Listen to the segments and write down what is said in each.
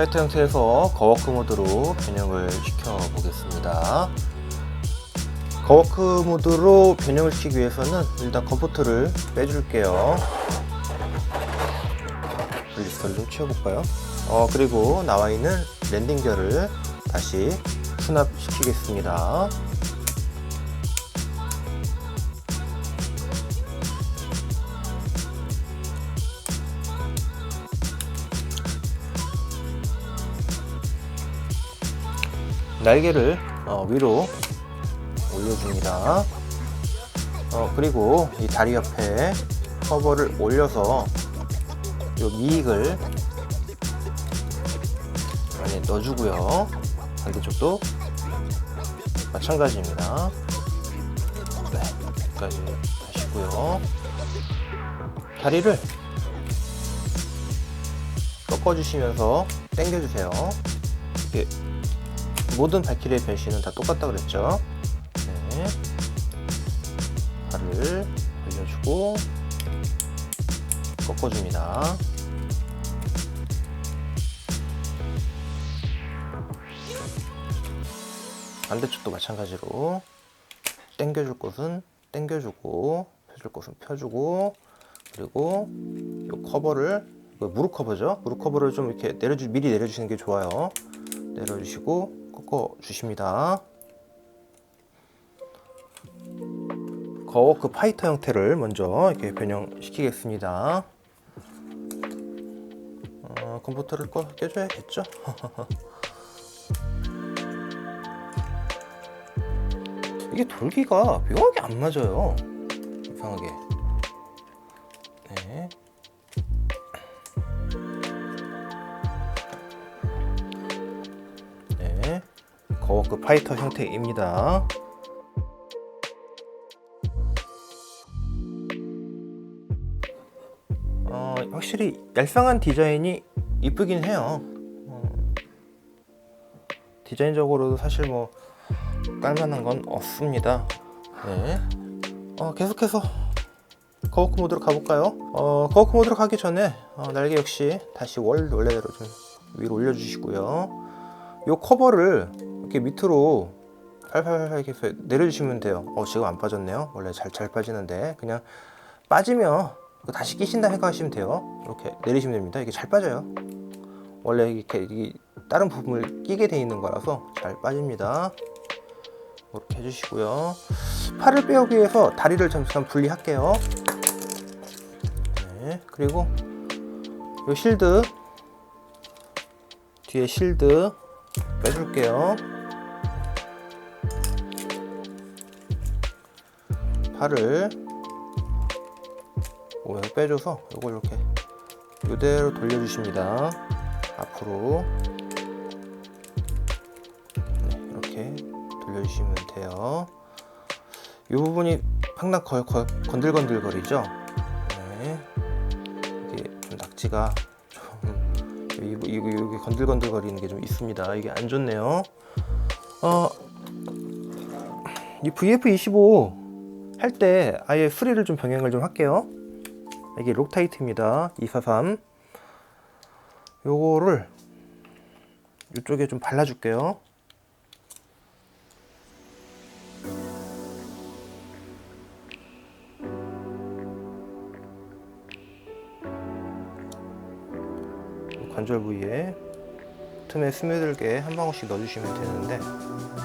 파이터 형태에서 거워크 모드로 변형을 시켜 보겠습니다. 거워크 모드로 변형을 시키기 위해서는 일단 컴포트를 빼줄게요. 블리스터를 좀 치워볼까요? 어, 그리고 나와 있는 랜딩결을 다시 수납시키겠습니다. 날개를 어, 위로 올려줍니다. 어, 그리고 이 다리 옆에 커버를 올려서 이 미익을 안에 넣어주고요. 반대쪽도 마찬가지입니다. 네, 여기까지 하시고요. 다리를 꺾어주시면서 당겨주세요. 이게 모든 발키리의 변신은 다 똑같다 그랬죠? 네. 발을 올려주고 꺾어줍니다. 반대쪽도 마찬가지로 당겨줄 곳은 당겨주고 펴줄 곳은 펴주고 그리고 이 커버를 무릎 커버죠? 무릎 커버를 좀 이렇게 내려주 미리 내려주시는 게 좋아요. 내려주시고 꺾어 주십니다. 거워크 파이터 형태를 먼저 이렇게 변형시키겠습니다. 어, 컴퓨터를 꺼 껴줘야겠죠? 이게 돌기가 묘하게 안 맞아요. 이상하게. 거워크 파이터 형태입니다. 어, 확실히 얄쌍한 디자인이 이쁘긴 해요. 어, 디자인적으로도 사실 뭐 깔만한 건 없습니다. 네. 어, 계속해서 거워크 모드로 가볼까요? 어, 거워크 모드로 가기 전에 어, 날개 역시 다시 월 원래대로 좀 위로 올려주시고요. 요 커버를 이렇게 밑으로 팔팔팔 이렇게 내려주시면 돼요. 어, 지금 안 빠졌네요. 원래 잘 잘 빠지는데 그냥 빠지면 다시 끼신다 생각하시면 돼요. 이렇게 내리시면 됩니다. 이게 잘 빠져요. 원래 이렇게 이 다른 부분을 끼게 돼 있는 거라서 잘 빠집니다. 이렇게 해주시고요. 팔을 빼기 위해서 다리를 잠깐 분리할게요. 네, 그리고 이 실드 뒤에 실드 빼줄게요. 팔을 오면 빼줘서 이걸 이렇게 이대로 돌려주십니다. 앞으로 네, 이렇게 돌려주시면 돼요. 이 부분이 항상 건들건들거리죠. 네. 이게 좀 낙지가 좀 여기, 여기, 여기 건들건들거리는 게 좀 있습니다. 이게 안 좋네요. 어, 이 VF25 할 때 아예 수리를 좀 병행을 좀 할게요. 이게 록타이트입니다. 243. 요거를 이쪽에 좀 발라줄게요. 관절 부위에 틈에 스며들게 한 방울씩 넣어주시면 되는데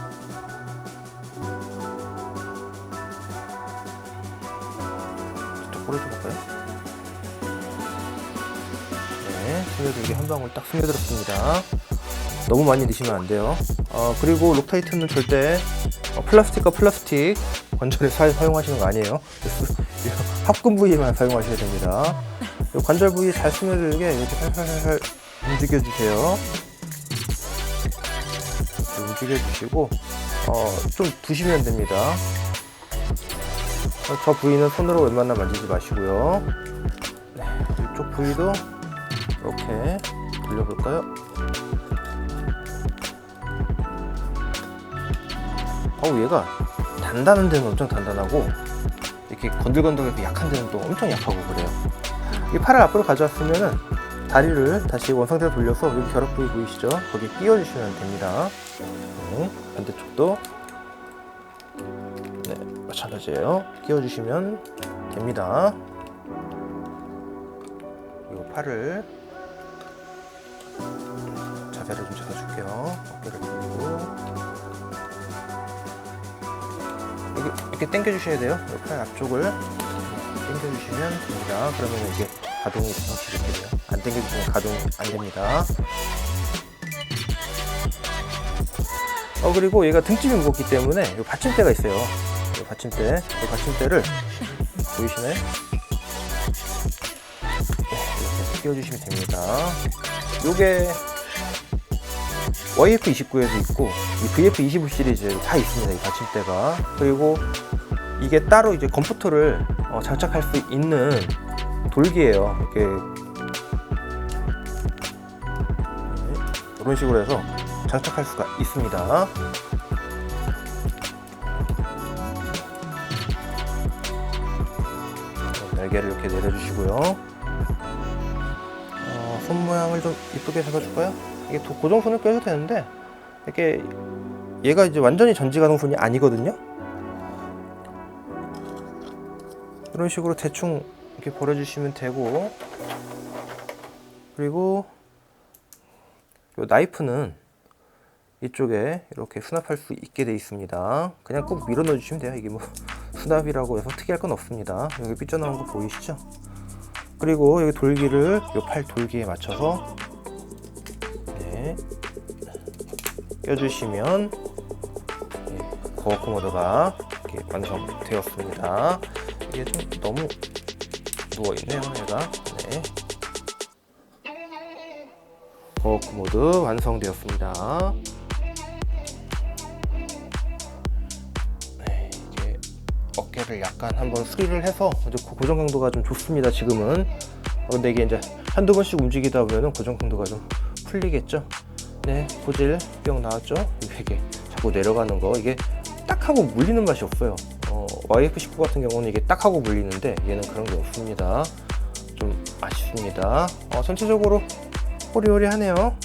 스며들게 한 방울 딱 스며들었습니다. 너무 많이 넣으시면 안 돼요. 어, 그리고 록타이트는 절대 어, 플라스틱과 플라스틱 관절에 사, 사용하시는 거 아니에요. 합금 부위에만 사용하셔야 됩니다. 이 관절 부위 잘 스며들게 이렇게 살살살 움직여주세요. 움직여주시고 어, 좀 두시면 됩니다. 어, 저 부위는 손으로 웬만하면 만지지 마시고요. 네, 이쪽 부위도 이렇게 돌려볼까요? 어우 얘가 단단한 데는 엄청 단단하고 이렇게 건들건들해서 약한 데는 또 엄청 약하고 그래요. 이 팔을 앞으로 가져왔으면은 다리를 다시 원상태로 돌려서 여기 결합 부위 보이시죠? 거기 끼워주시면 됩니다. 네, 반대쪽도 네, 마찬가지예요. 끼워주시면 됩니다. 이 팔을 자세를 좀 잡아줄게요. 어깨를 들고 이렇게, 당겨주셔야 돼요. 이팔 앞쪽을 당겨주시면 됩니다. 그러면 이게 가동이 확실히 이렇게 돼요. 안 당겨주시면 가동이 안 됩니다. 어 그리고 얘가 등집이 무겁기 때문에 이 받침대가 있어요. 이 받침대, 이 받침대를 보이시나요? 네, 이렇게 끼워주시면 됩니다. 요게 YF29에도 있고 이 VF25 시리즈 다 있습니다. 이 받침대가 그리고 이게 따로 이제 컴퓨터를 어, 장착할 수 있는 돌기예요. 이렇게 네, 이런 식으로 해서 장착할 수가 있습니다. 어, 날개를 이렇게 내려주시고요. 어, 손 모양을 좀 이쁘게 잡아줄까요? 이게 도- 고정손을 껴도 되는데 이렇게 얘가 이제 완전히 전지 가동손이 아니거든요. 이런 식으로 대충 이렇게 버려주시면 되고 그리고 요 나이프는 이쪽에 이렇게 수납할 수 있게 돼 있습니다. 그냥 꼭 밀어 넣어 주시면 돼요. 이게 뭐 수납이라고 해서 특이할 건 없습니다. 여기 삐져나온 거 보이시죠? 그리고 여기 돌기를 요팔 돌기에 맞춰서 네, 껴주시면 네, 거워크 모드가 이렇게 완성되었습니다. 이게 좀 너무 누워 있네요, 얘가. 네. 거워크 모드 완성되었습니다. 네, 어깨를 약간 한번 수리를 해서 고정 강도가 좀 좋습니다. 지금은. 어, 근데 이게 이제 한두 번씩 움직이다 보면은 고정 강도가 좀 풀리겠죠. 네, 고질 뿅 나왔죠. 이게 자꾸 내려가는 거 이게 딱 하고 물리는 맛이 없어요. 어, YF19 같은 경우는 이게 딱 하고 물리는데 얘는 그런 게 없습니다. 좀 아쉽습니다. 어, 전체적으로 호리호리하네요.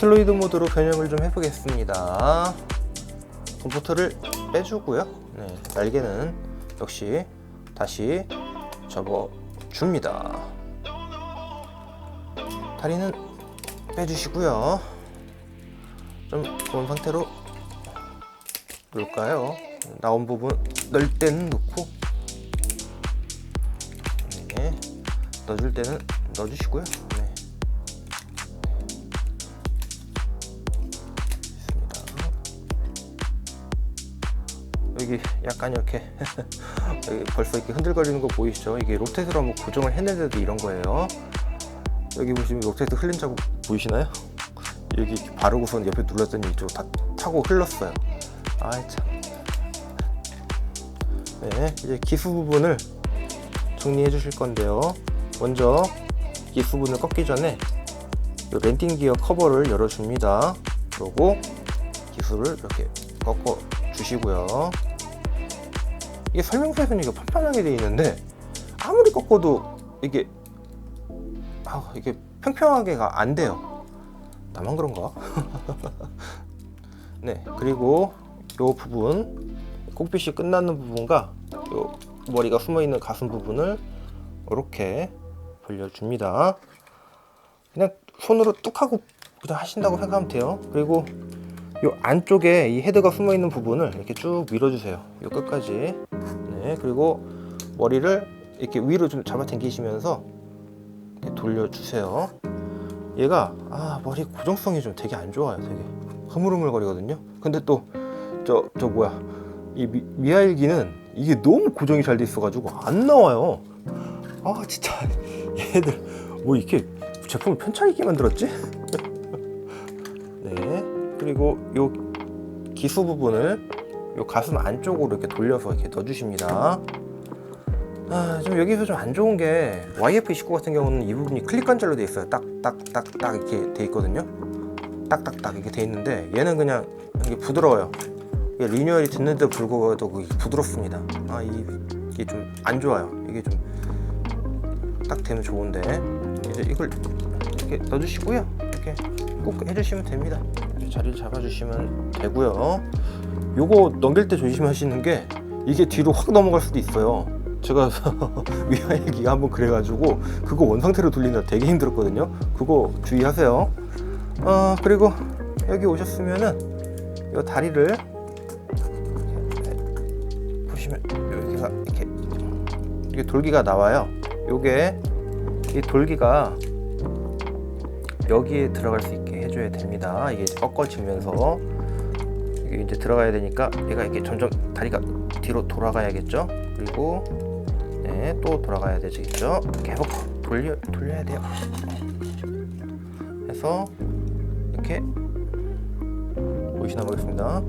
배틀로이드 모드로 변형을 좀 해보겠습니다. 컴포터를 빼주고요. 네, 날개는 역시 다시 접어줍니다. 다리는 빼주시고요. 좀 좋은 상태로 놓을까요? 나온 부분 넣을 때는 넣고 네, 넣어줄 때는 넣어주시고요. 여기 약간 이렇게 여기 벌써 이렇게 흔들거리는 거 보이시죠? 이게 로테이트로 한번 고정을 했는데도 이런 거예요. 여기 보시면 로테이트 흘린 자국 보이시나요? 여기 바르고선 옆에 눌렀더니 이쪽 다 타고 흘렀어요. 아이 참. 네, 이제 기수 부분을 정리해 주실 건데요. 먼저 기수 부분을 꺾기 전에 이 랜딩 기어 커버를 열어줍니다. 그리고 기수를 이렇게 꺾어 주시고요. 이게 설명서에서는 이거 판판하게 되어 있는데 아무리 꺾어도 이게 아 이게 평평하게가 안 돼요. 나만 그런가? 네 그리고 요 부분 kok빛이 끝나는 부분과 요 머리가 숨어 있는 가슴 부분을 이렇게 벌려줍니다. 그냥 손으로 뚝 하고 그냥 하신다고 생각하면 돼요. 그리고 요 안쪽에 이 헤드가 숨어 있는 부분을 이렇게 쭉 밀어주세요. 요 끝까지. 네, 그리고 머리를 이렇게 위로 좀 잡아 당기시면서 돌려주세요. 얘가 아 머리 고정성이 좀 되게 안 좋아요. 되게 흐물흐물거리거든요. 근데 또 저저 뭐야 이 미, 미하일기는 이게 너무 고정이 잘 돼 있어가지고 안 나와요. 아 진짜 얘들 뭐 이렇게 제품을 편차있게 만들었지? 네. 그리고 요 기수 부분을 요 가슴 안쪽으로 이렇게 돌려서 이렇게 넣어주십니다. 아, 좀 여기서 좀 안 좋은 게 YF29 같은 경우는 이 부분이 클릭 관절로 돼 있어요. 딱 딱 딱 딱 이렇게 돼 있거든요. 딱딱딱 이렇게 돼 있는데 얘는 그냥 이게 부드러워요. 이게 리뉴얼이 됐는데 불구하고 부드럽습니다. 아 이- 이게 좀 안 좋아요. 이게 좀 딱 되면 좋은데 이제 이걸 이렇게 넣어주시고요. 이렇게 꼭 해주시면 됩니다. 자리를 잡아주시면 되고요. 요거 넘길 때 조심하시는 게 이게 뒤로 확 넘어갈 수도 있어요. 제가 위아 얘기가 한번 그래가지고 그거 원상태로 돌리느라 되게 힘들었거든요. 그거 주의하세요. 어 그리고 여기 오셨으면은 이 다리를 보시면 여기가 이렇게 이게 돌기가 나와요. 요게 이 돌기가 여기에 들어갈 수 있게 해줘야 됩니다. 이게 꺾어지면서 이게 이제 들어가야 되니까 얘가 이렇게 점점 다리가 뒤로 돌아가야겠죠. 그리고 네, 또 돌아가야 되겠죠. 계속 돌려 돌려야 돼요. 해서 이렇게 보이시나 보겠습니다.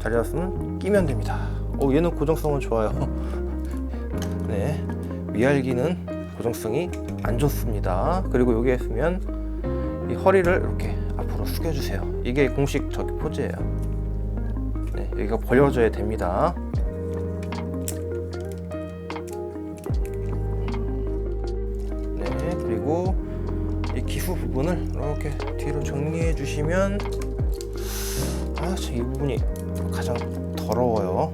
잘 잡았으면 끼면 됩니다. 오 얘는 고정성은 좋아요. 네, 위알기는 고정성이 안 좋습니다. 그리고 여기 했으면 이 허리를 이렇게 앞으로 숙여주세요. 이게 공식 저기 포즈예요. 네, 여기가 벌려져야 됩니다. 네, 그리고 이 기수 부분을 이렇게 뒤로 정리해 주시면 아, 저이 부분이 가장 더러워요.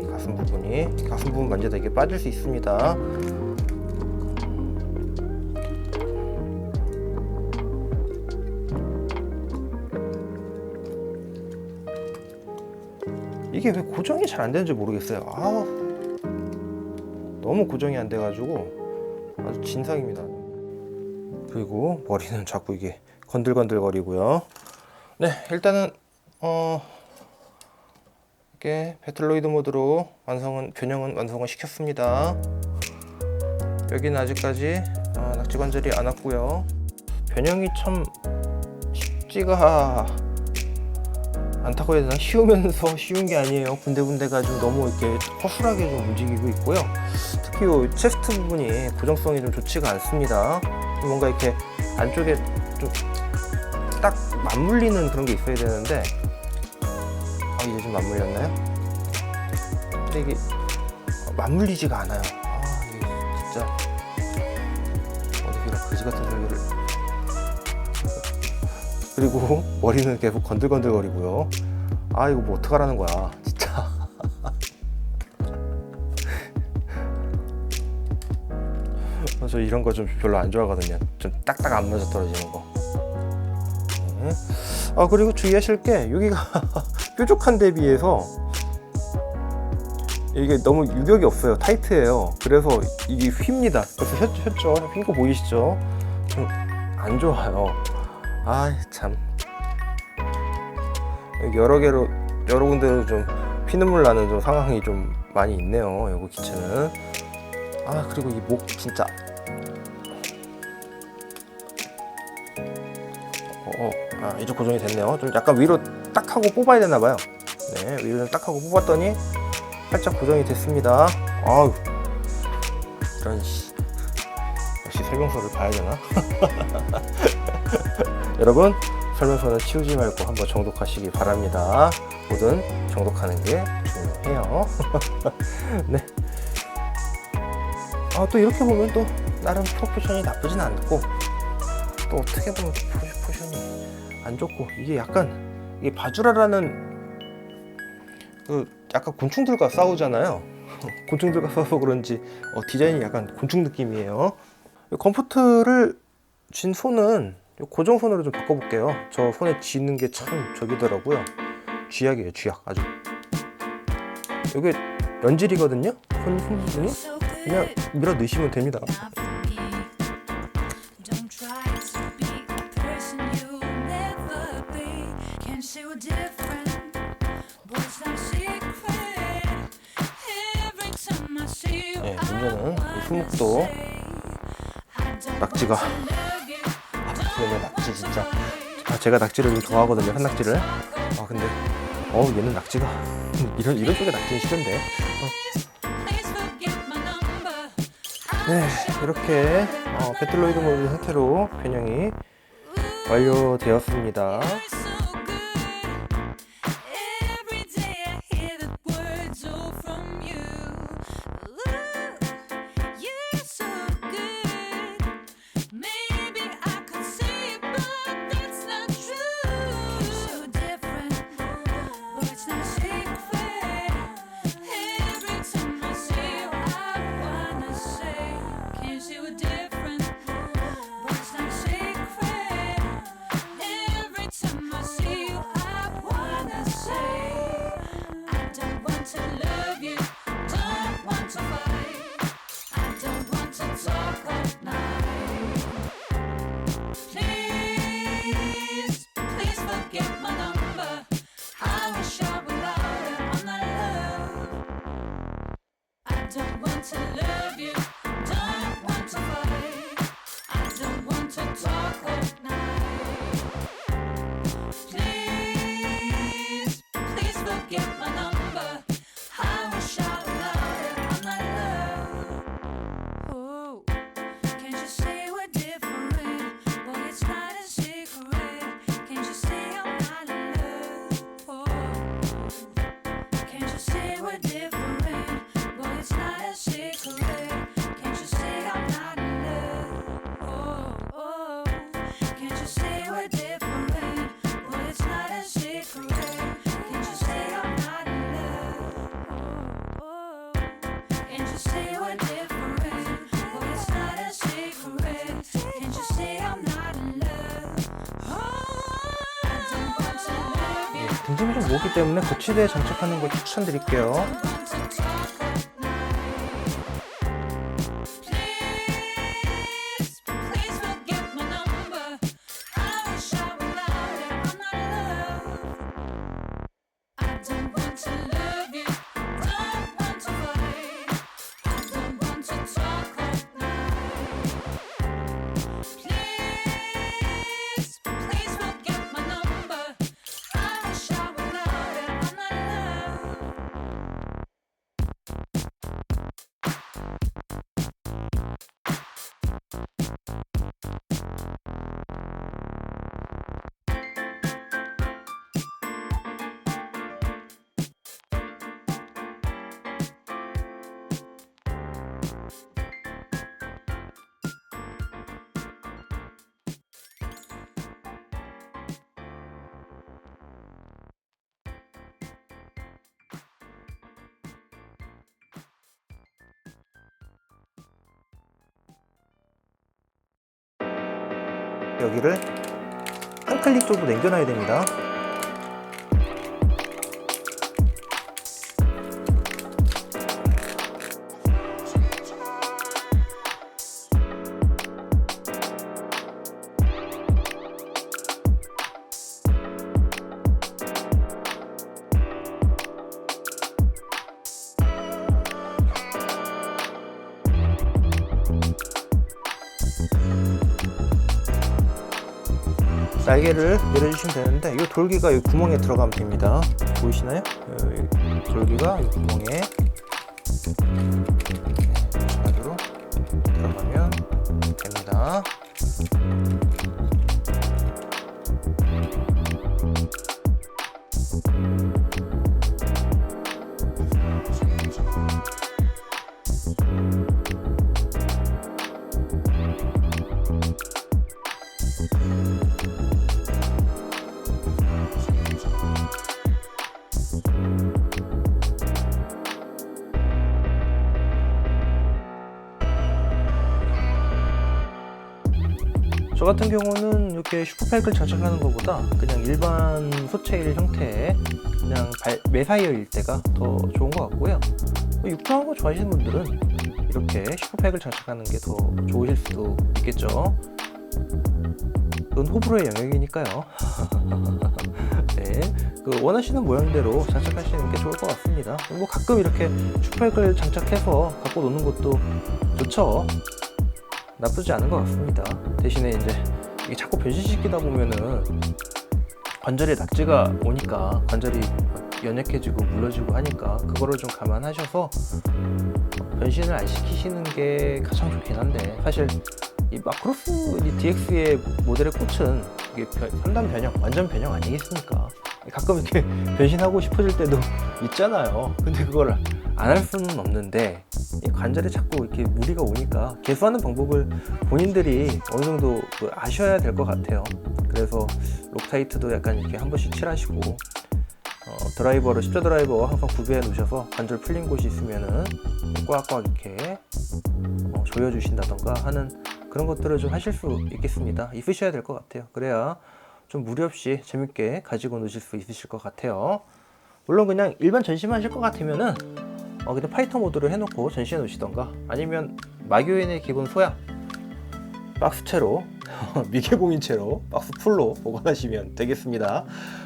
이 가슴 부분이 이 가슴 부분 만지다 이게 빠질 수 있습니다. 이게 왜 고정이 잘 안 되는지 모르겠어요. 아, 너무 고정이 안 돼가지고 아주 진상입니다. 그리고 머리는 자꾸 이게 건들건들 거리고요. 네, 일단은 어 이렇게 배틀로이드 모드로 완성은 변형은 완성을 시켰습니다. 여기는 아직까지 어, 낙지 관절이 안 왔고요. 변형이 참 쉽지가 해야 되나 쉬우면서 쉬운 게 아니에요. 군데군데가 좀 너무 이렇게 허술하게 좀 움직이고 있고요. 특히 이 체스트 부분이 고정성이 좀 좋지가 않습니다. 뭔가 이렇게 안쪽에 좀 딱 맞물리는 그런 게 있어야 되는데 아 이제 좀 맞물렸나요? 근데 이게 맞물리지가 않아요. 아 이게 진짜 어디가 그지 같은 소리를 그리고 머리는 계속 건들건들거리고요. 아 이거 뭐 어떡하라는 거야 진짜. 저 이런 거 좀 별로 안 좋아하거든요. 좀 딱딱 안 맞아 떨어지는 거. 네. 아 그리고 주의하실 게 여기가 뾰족한 데 비해서 이게 너무 유격이 없어요. 타이트해요. 그래서 이게 휩니다. 그래서 혔, 혔죠. 휜 거 보이시죠? 좀 안 좋아요. 아 참. 여러 개로 여러 군데로 좀 피눈물 나는 좀 상황이 좀 많이 있네요. 요거 기체는. 아 그리고 이 목 진짜. 어, 어, 아 이제 고정이 됐네요. 좀 약간 위로 딱 하고 뽑아야 되나 봐요. 네, 위로 좀딱 하고 뽑았더니 살짝 고정이 됐습니다. 아우 이런 씨. 역시 설명서를 봐야 되나? 여러분 설명서는 치우지 말고 한번 정독하시기 바랍니다. 뭐든 정독하는 게 중요해요. 네. 아 또 이렇게 보면 또 나름 프로포션이 나쁘진 않고 또 어떻게 보면 프로포션이 안 좋고 이게 약간 이게 바주라라는 그 약간 곤충들과 싸우잖아요. 곤충들과 싸워서 그런지 어, 디자인이 약간 곤충 느낌이에요. 이 컴포트를 쥔 손은 요 고정손으로 좀 바꿔볼게요. 저 손에 쥐는 게 참 저기더라고요. 쥐약이에요, 쥐약 아주. 이게 연질이거든요. 손, 손 부분이 그냥 밀어 넣으시면 됩니다. 네, 문제는 이 손목도 낙지가 진짜. 아, 제가 낙지를 좀 좋아하거든요, 한 낙지를. 아 근데 어 얘는 낙지가 이런 이런 쪽에 낙지는 싫은데. 어, 네, 이렇게 어, 배틀로이드 모드 형태로 변형이 완료되었습니다. to learn. 좀 무겁기 때문에 거치대에 장착하는 걸 추천드릴게요. 여기를 한 클릭 정도 남겨놔야 됩니다. 날개를 내려주시면 되는데 이 돌기가 이 구멍에 들어가면 됩니다. 보이시나요? 이 돌기가 이 구멍에 경우는 이렇게 슈퍼팩을 장착하는 것보다 그냥 일반 소체일 형태의 그냥 발, 매사이어일 때가 더 좋은 것 같고요. 뭐 육중한 거 좋아하시는 분들은 이렇게 슈퍼팩을 장착하는 게 더 좋으실 수도 있겠죠. 그건 호불호의 영역이니까요. 네, 그 원하시는 모양대로 장착하시는 게 좋을 것 같습니다. 뭐 가끔 이렇게 슈퍼팩을 장착해서 갖고 노는 것도 좋죠. 나쁘지 않은 것 같습니다. 대신에 이제 이게 자꾸 변신시키다 보면은 관절에 낙지가 오니까 관절이 연약해지고 물러지고 하니까 그거를 좀 감안하셔서 변신을 안 시키시는 게 가장 좋긴 한데 사실 이 마크로스 이 DX의 모델의 꽃은 이게 변, 3단 변형, 완전 변형 아니겠습니까? 가끔 이렇게 변신하고 싶어질 때도 있잖아요. 근데 그걸 안 할 수는 없는데 이 관절에 자꾸 이렇게 무리가 오니까 개수하는 방법을 본인들이 어느 정도 그 아셔야 될 것 같아요. 그래서 록타이트도 약간 이렇게 한 번씩 칠하시고 어, 드라이버를 십자 드라이버와 항상 구비해 놓으셔서 관절 풀린 곳이 있으면은 꽉꽉 이렇게 어, 조여주신다던가 하는 그런 것들을 좀 하실 수 있겠습니다. 있으셔야 될 것 같아요. 그래야 좀 무리 없이 재밌게 가지고 노실 수 있으실 것 같아요. 물론 그냥 일반 전시만 하실 것 같으면은 어, 그냥 파이터 모드를 해놓고 전시해 놓으시던가 아니면 마교인의 기본 소양 박스채로 미개봉인 채로 박스 풀로 보관하시면 되겠습니다.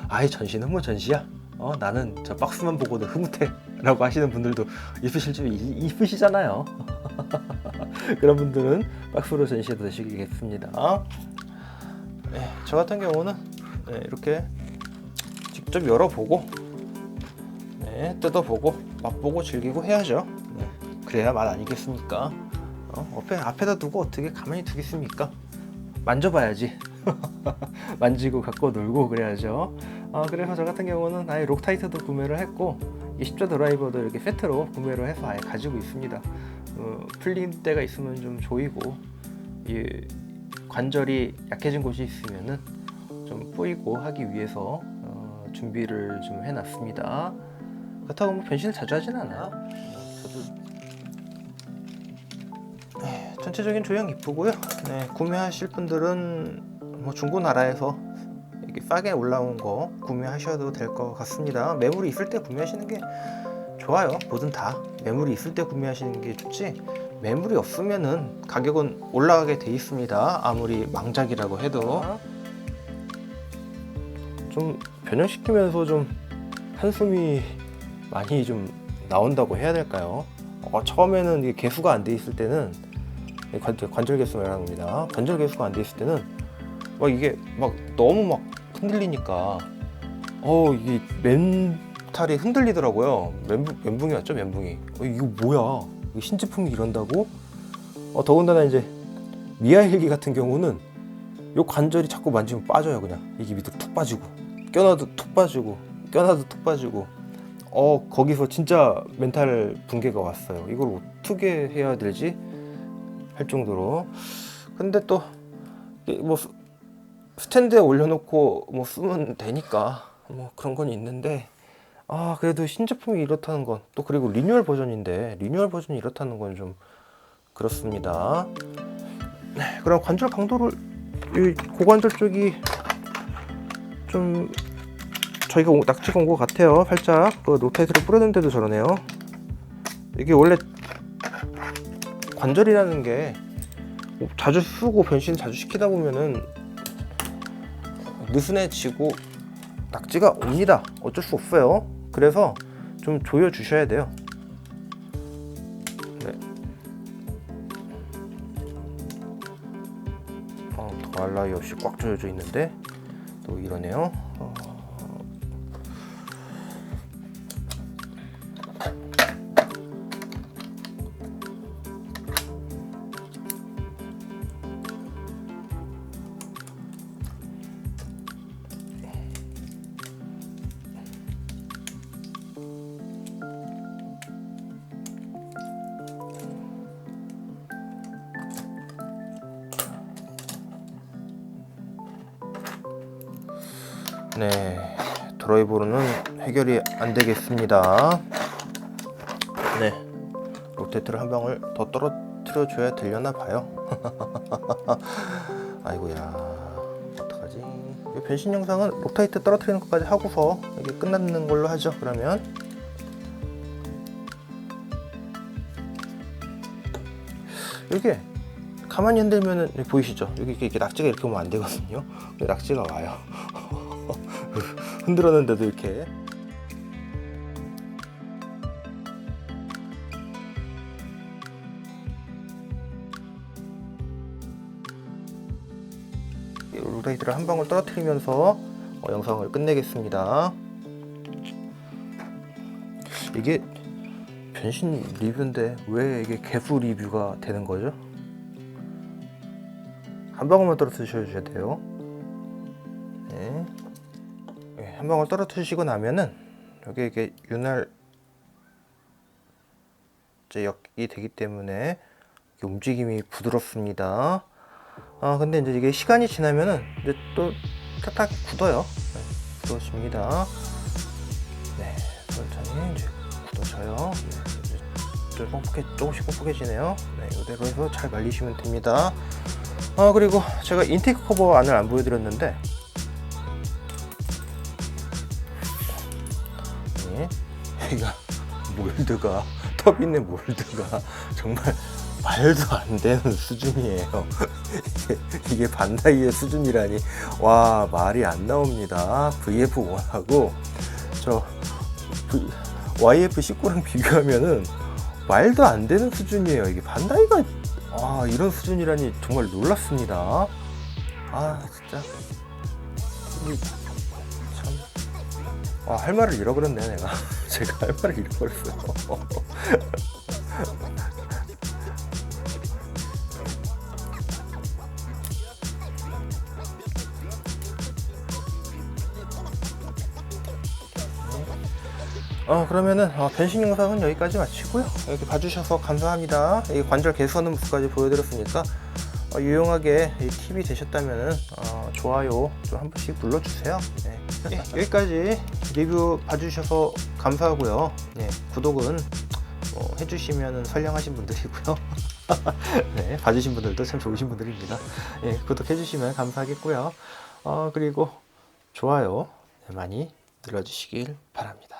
아이 전시는 뭐 전시야. 어 나는 저 박스만 보고도 흐뭇해 라고 하시는 분들도 있으실 줄 이- 있으시잖아요. 그런 분들은 박스로 전시해 두시겠습니다. 네, 저 같은 경우는 네, 이렇게 직접 열어보고 네, 뜯어보고 맛보고 즐기고 해야죠. 네, 그래야 맛 아니겠습니까? 어, 앞에 앞에다 두고 어떻게 가만히 두겠습니까? 만져봐야지. 만지고 갖고 놀고 그래야죠. 어, 그래서 저 같은 경우는 아예 록타이트도 구매를 했고 이 십자 드라이버도 이렇게 세트로 구매를 해서 아예 가지고 있습니다. 어, 풀린 때가 있으면 좀 조이고 이 관절이 약해진 곳이 있으면은 좀 뿌이고 하기 위해서 어, 준비를 좀 해놨습니다. 그렇다고 뭐 변신을 자주 하진 않아요. 뭐 저도 네, 전체적인 조형 이쁘고요. 네, 구매하실 분들은 뭐 중고나라에서 이렇게 싸게 올라온 거 구매하셔도 될 것 같습니다. 매물이 있을 때 구매하시는 게 좋아요. 뭐든 다 매물이 있을 때 구매하시는 게 좋지. 매물이 없으면은 가격은 올라가게 돼 있습니다. 아무리 망작이라고 해도 좀 변형시키면서 좀 한숨이 많이 좀 나온다고 해야 될까요? 어, 처음에는 이게 개수가 안 돼 있을 때는 관절 개수 말합니다. 관절 개수가 안 돼 있을 때는 막 이게 막 너무 막 흔들리니까 어 이게 멘탈이 흔들리더라고요. 멘붕, 멘붕이 왔죠 멘붕이. 어, 이거 뭐야? 이거 신제품이 이런다고? 어 더군다나 이제 미아일기 같은 경우는 요 관절이 자꾸 만지면 빠져요 그냥 이게 밑으로 툭 빠지고 껴놔도 툭 빠지고 껴놔도 툭 빠지고 어 거기서 진짜 멘탈 붕괴가 왔어요. 이걸 어떻게 해야 되지? 할 정도로. 근데 또 뭐 스탠드에 올려놓고 뭐 쓰면 되니까 뭐 그런 건 있는데 아 그래도 신제품이 이렇다는 건 또 그리고 리뉴얼 버전인데 리뉴얼 버전이 이렇다는 건 좀 그렇습니다. 네, 그럼 관절 강도를 이 고관절 쪽이 좀 저희가 오- 낙지가 온 것 같아요. 살짝 그 노타이트를 뿌렸는데도 저러네요. 이게 원래 관절이라는 게 자주 쓰고 변신 자주 시키다 보면은 느슨해지고 낙지가 옵니다. 어쩔 수 없어요. 그래서 좀 조여 주셔야 돼요. 네. 어, 더할 나위 없이 꽉 조여져 있는데 또 이러네요. 어, 해결이 안 되겠습니다. 네, 로테트를 한 방울 더 떨어뜨려 줘야 되려나 봐요. 아이고야, 어떡하지? 이 변신 영상은 록타이트 떨어뜨리는 것까지 하고서 이게 끝나는 걸로 하죠. 그러면 이게 가만히 흔들면은 여기 보이시죠? 여기 이렇게, 낙지가 이렇게 오면 안 되거든요. 낙지가 와요. 흔들었는데도 이렇게 로레이드를 한 방울 떨어뜨리면서 어, 영상을 끝내겠습니다. 이게 변신 리뷰인데 왜 이게 개수 리뷰가 되는 거죠? 한 방울만 떨어뜨리셔야 돼요. 네. 네, 한 방울 떨어뜨리시고 나면은 여기 이게 윤활 제역이 되기 때문에 움직임이 부드럽습니다. 아 근데 이제 이게 시간이 지나면은 이제 또 딱딱 굳어요. 네, 굳어집니다. 네, 천천히 이제 굳어져요. 네, 이제 좀 뻑뻑해 조금씩 뻑뻑해지네요. 네, 이대로 해서 잘 말리시면 됩니다. 아 그리고 제가 인테이크 커버 안을 안 보여드렸는데 네, 여기가 몰드가 텁 있는 몰드가 정말 말도 안 되는 수준이에요. 이게, 반다이의 수준이라니 와 말이 안 나옵니다. VF1하고 저 v, YF19랑 비교하면은 말도 안 되는 수준이에요. 이게 반다이가 아 이런 수준이라니 정말 놀랐습니다. 아 진짜 이 참. 아, 할 말을 잃어버렸네, 내가. 제가 할 말을 잃어버렸어요. 어, 그러면은 어, 변신 영상은 여기까지 마치고요. 이렇게 봐주셔서 감사합니다. 이 관절 개수하는 모습까지 보여드렸으니까 어, 유용하게 이 팁이 되셨다면은 어, 좋아요 좀 한 번씩 눌러주세요. 네. 예, 여기까지 리뷰 봐주셔서 감사하고요. 네, 구독은 어, 해주시면 선량하신 분들이고요. 네, 봐주신 분들도 참 좋으신 분들입니다. 예, 구독해주시면 감사하겠고요. 어, 그리고 좋아요 네, 많이 눌러주시길 바랍니다.